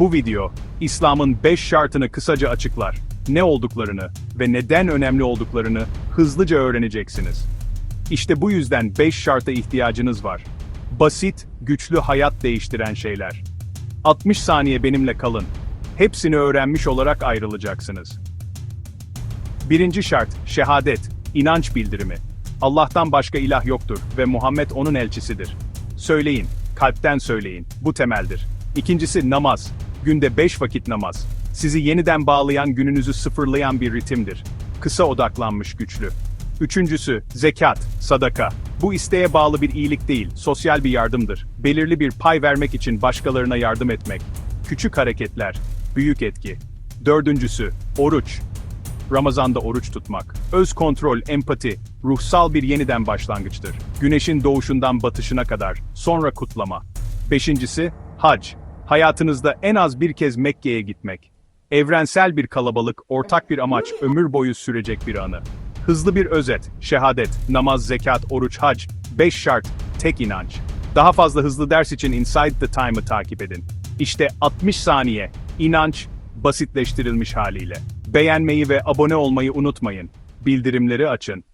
Bu video, İslam'ın 5 şartını kısaca açıklar. Ne olduklarını ve neden önemli olduklarını hızlıca öğreneceksiniz. İşte bu yüzden 5 şarta ihtiyacınız var. Basit, güçlü hayat değiştiren şeyler. 60 saniye benimle kalın. Hepsini öğrenmiş olarak ayrılacaksınız. Birinci şart, şehadet, inanç bildirimi. Allah'tan başka ilah yoktur ve Muhammed onun elçisidir. Söyleyin, kalpten söyleyin, bu temeldir. İkincisi namaz, günde beş vakit namaz. Sizi yeniden bağlayan gününüzü sıfırlayan bir ritimdir. Kısa odaklanmış güçlü. Üçüncüsü, zekat, sadaka. Bu isteğe bağlı bir iyilik değil, sosyal bir yardımdır. Belirli bir pay vermek için başkalarına yardım etmek. Küçük hareketler, büyük etki. Dördüncüsü, oruç. Ramazanda oruç tutmak. Öz kontrol, empati, ruhsal bir yeniden başlangıçtır. Güneşin doğuşundan batışına kadar, sonra kutlama. Beşincisi, hac. Hayatınızda en az bir kez Mekke'ye gitmek. Evrensel bir kalabalık, ortak bir amaç, ömür boyu sürecek bir anı. Hızlı bir özet, şehadet, namaz, zekat, oruç, hac, 5 şart, tek inanç. Daha fazla hızlı ders için Inside the Time'ı takip edin. İşte 60 saniye, inanç, basitleştirilmiş haliyle. Beğenmeyi ve abone olmayı unutmayın. Bildirimleri açın.